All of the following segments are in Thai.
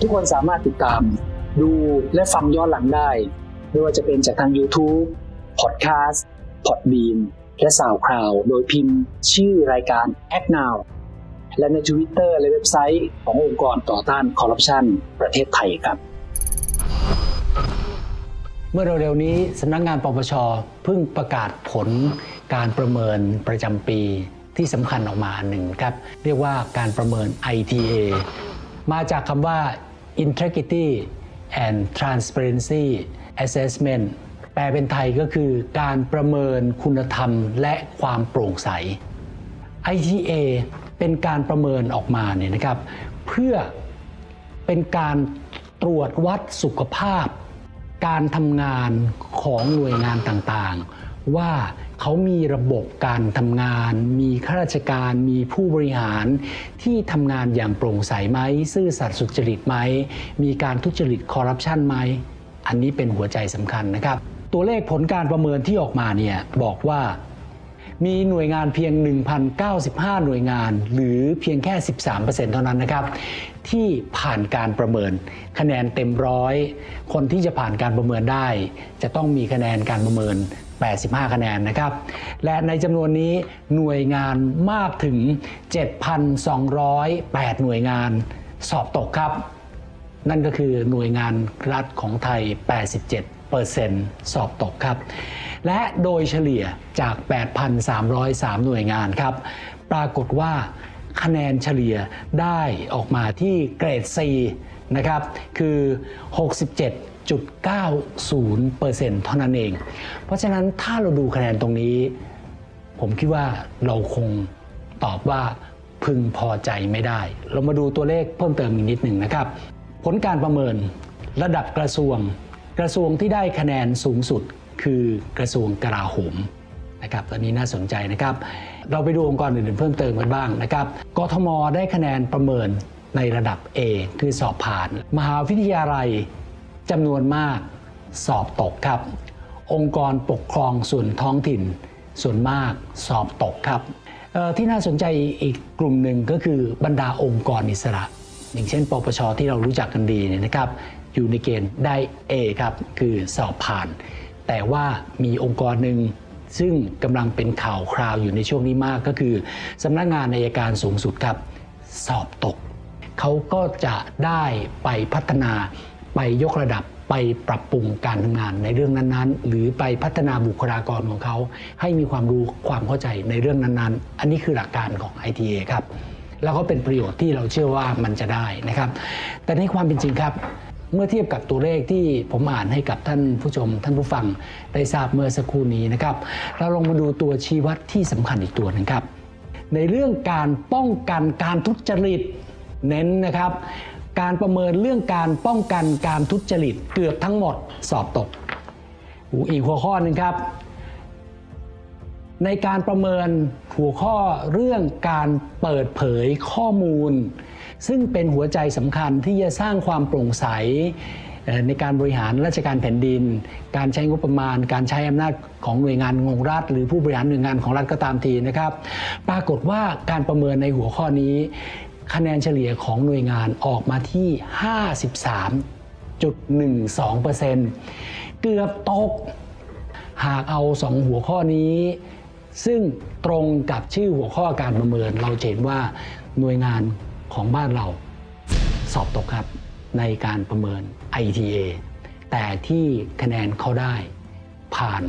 ทุกคนสามารถติดตาม ดูและฟังย้อนหลังได้ ไม่ว่าจะเป็นจากทาง YouTube Podcast Podbean และ SoundCloud โดยพิมพ์ชื่อรายการ Act Now และใน Twitter และเว็บไซต์ขององค์กรต่อต้านคอร์รัปชันประเทศไทยครับ เมื่อเร็วๆนี้สำนักงานปปชเพิ่งประกาศผลการประเมินประจำปีที่สำคัญออกมาหนึ่งครับ เรียกว่าการประเมิน ITA มาจากคำว่า Integrity and Transparency Assessment แปลเป็นไทยก็คือการประเมินคุณธรรมและความโปร่งใส ITA เป็นการประเมินออกมาเนี่ยนะครับ เพื่อเป็นการตรวจวัดสุขภาพ การทำงานของหน่วยงานต่างๆ ว่าเขามีระบบการทำงาน มีข้าราชการ มีผู้บริหารที่ทำงานอย่างโปร่งใสไหม ซื่อสัตย์สุจริตไหม มีการทุจริตคอร์รัปชันไหม อันนี้เป็นหัวใจสำคัญนะครับ ตัวเลขผลการประเมินที่ออกมาเนี่ยบอกว่ามีหน่วยงานเพียง 1,095 หน่วยงาน หรือเพียงแค่ 13%เท่านั้นนะครับ ที่ผ่านการประเมิน คะแนนเต็มร้อย คนที่จะผ่านการประเมินได้ จะต้องมีคะแนนการประเมิน 85 คะแนนนะครับ และในจำนวนนี้หน่วยงานมากถึง 7,208 หน่วยงานสอบตกครับ นั่นก็คือหน่วยงานรัฐของไทย 87เปอร์เซ็นต์สอบตกครับ และโดยเฉลี่ยจาก 8,303 หน่วยงานครับ ปรากฏว่าคะแนนเฉลี่ยได้ออกมาที่เกรด C นะครับ คือ 67 67.90%เท่านั้นเอง เพราะฉะนั้นถ้าเราดูคะแนนตรงนี้ ผมคิดว่าเราคงตอบว่าพึงพอใจไม่ได้ เรามาดูตัวเลขเพิ่มเติมอีกนิดหนึ่งนะครับ ผลการประเมินระดับกระทรวง กระทรวงที่ได้คะแนนสูงสุดคือกระทรวงกลาโหมนะครับอันนี้น่าสนใจนะครับ เราไปดูองค์กรอื่นๆเพิ่มเติมกันบ้างนะครับ กทมได้คะแนนประเมินในระดับ A คือสอบผ่าน มหาวิทยาลัย จำนวนมากสอบตกครับ องค์กรปกครองส่วนท้องถิ่น ส่วนมากสอบตกครับที่น่าสนใจอีกกลุ่มหนึ่งก็คือบรรดาองค์กรอิสระ อย่างเช่น ปปชที่เรารู้จักกันดีเนี่ยนะครับ อยู่ในเกณฑ์ได้ A ครับ คือสอบผ่าน แต่ว่ามีองค์กรหนึ่งซึ่งกำลังเป็นข่าวคราวอยู่ในช่วงนี้มากก็คือสำนักงานอายการสูงสุดครับ สอบตก เขาก็จะได้ไปพัฒนา ไปยกระดับไปปรับปรุงการทำงานในเรื่องนั้นๆ หรือไปพัฒนาบุคลากรของเขา ให้มีความรู้ความเข้าใจในเรื่องนั้นๆ อันนี้คือหลักการของ ITA ครับ แล้วก็เป็นประโยชน์ที่เราเชื่อว่ามันจะได้นะครับ แต่ในความเป็นจริงครับ เมื่อเทียบกับตัวเลขที่ผมอ่านให้กับท่านผู้ชม ท่านผู้ฟังได้ทราบเมื่อสักครู่นี้นะครับ เราลองมาดูตัวชี้วัดที่สำคัญอีกตัวหนึงครับ ในเรื่องการป้องกันการทุจริตเน้นนะครับ การประเมินเรื่องการป้องกันการทุจริตเกือบทั้งหมดสอบตกอีกหัวข้อหนึ่งครับ ในการประเมินหัวข้อเรื่องการเปิดเผยข้อมูล ซึ่งเป็นหัวใจสำคัญที่จะสร้างความโปร่งใสในการบริหารราชการแผ่นดิน การใช้งบประมาณ การใช้อำนาจของหน่วยงานของรัฐ หรือผู้บริหารหน่วยงานของรัฐก็ตามทีนะครับ ปรากฏว่าการประเมินในหัวข้อนี้ คะแนนเฉลี่ยของหน่วยงานออกมาที่ 53.12%เกือบตก หากเอาสองหัวข้อนี้ ซึ่งตรงกับชื่อหัวข้อการประเมิน เราเห็นว่าหน่วยงานของบ้านเรา สอบตกครับในการประเมิน ITA แต่ที่คะแนนเขาได้ผ่าน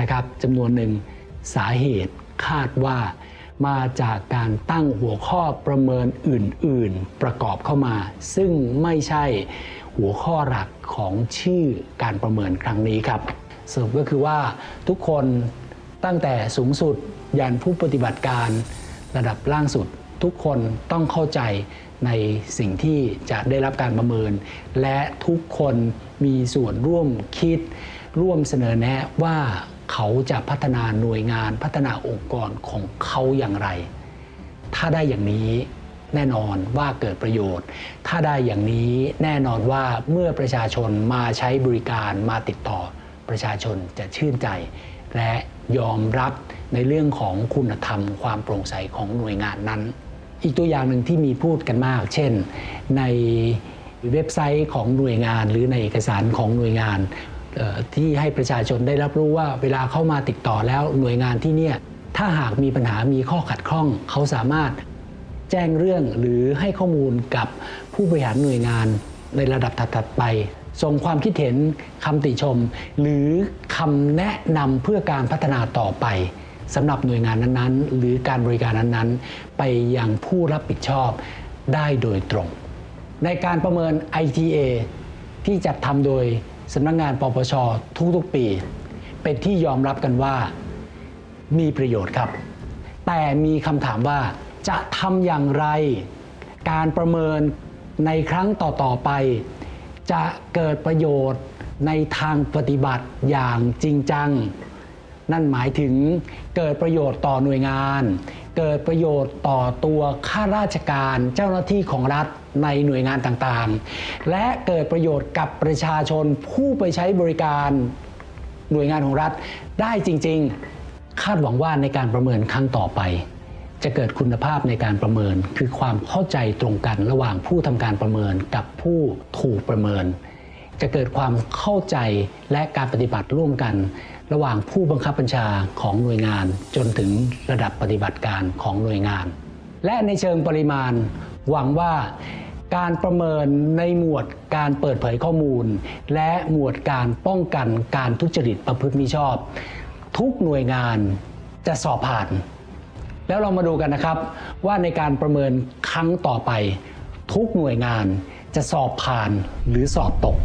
นะครับจำนวนหนึ่งสาเหตุคาดว่า มาจากการตั้งหัวข้อประเมินอื่น ๆ ประกอบเข้ามา ซึ่งไม่ใช่หัวข้อหลักของชื่อการประเมินครั้งนี้ครับสรุปก็คือว่าทุกคนตั้งแต่สูงสุดยันผู้ปฏิบัติการระดับล่างสุด ทุกคนต้องเข้าใจในสิ่งที่จะได้รับการประเมิน และทุกคนมีส่วนร่วมคิดร่วมเสนอแนะว่า เขาจะพัฒนาหน่วยงานพัฒนาองค์กรของเขาอย่างไร ถ้าได้อย่างนี้แน่นอนว่าเกิดประโยชน์ ถ้าได้อย่างนี้แน่นอนว่าเมื่อประชาชนมาใช้บริการมาติดต่อประชาชนจะชื่นใจ และยอมรับในเรื่องของคุณธรรม ความโปร่งใสของหน่วยงานนั้น อีกตัวอย่างหนึ่งที่มีพูดกันมาก เช่น ในเว็บไซต์ของหน่วยงานหรือในเอกสารของหน่วยงาน ที่ให้ประชาชนได้รับรู้ว่าเวลาเข้ามาติดต่อแล้วหน่วยงานที่เนี่ยถ้าหากมีปัญหามีข้อขัดข้องเขาสามารถแจ้งเรื่องหรือให้ข้อมูลกับผู้บริหารหน่วยงานในระดับถัดๆไปส่งความคิดเห็นคำติชม หรือคำแนะนำเพื่อการพัฒนาต่อไปสำหรับหน่วยงานนั้นๆ หรือการบริการนั้นๆ ไปยังผู้รับผิดชอบได้โดยตรง ในการประเมิน ITA ที่จัดทำโดย สำนักงานปปชทุกๆปี เป็นที่ยอมรับกันว่ามีประโยชน์ครับ แต่มีคำถามว่าจะทำอย่างไร การประเมินในครั้งต่อๆไป จะเกิดประโยชน์ในทางปฏิบัติอย่างจริงจัง นั่นหมายถึงเกิดประโยชน์ต่อหน่วยงาน เกิดประโยชน์ต่อตัวข้าราชการเจ้าหน้าที่ของรัฐในหน่วยงานต่างๆ และเกิดประโยชน์กับประชาชนผู้ไปใช้บริการหน่วยงานของรัฐได้จริง ๆ คาดหวังว่าในการประเมินครั้งต่อไป จะเกิดคุณภาพในการประเมิน คือความเข้าใจตรงกันระหว่างผู้ทำการประเมินกับผู้ถูกประเมิน จะเกิดความเข้าใจและการปฏิบัติร่วมกัน ระหว่างผู้บังคับบัญชาของหน่วยงานจนถึงระดับปฏิบัติการของหน่วยงาน และในเชิงปริมาณ หวังว่าการประเมินในหมวดการเปิดเผยข้อมูล และหมวดการป้องกันการทุจริตประพฤติมิชอบ ทุกหน่วยงานจะสอบผ่าน แล้วเรามาดูกันนะครับ ว่าในการประเมินครั้งต่อไป ทุกหน่วยงานจะสอบผ่านหรือสอบตก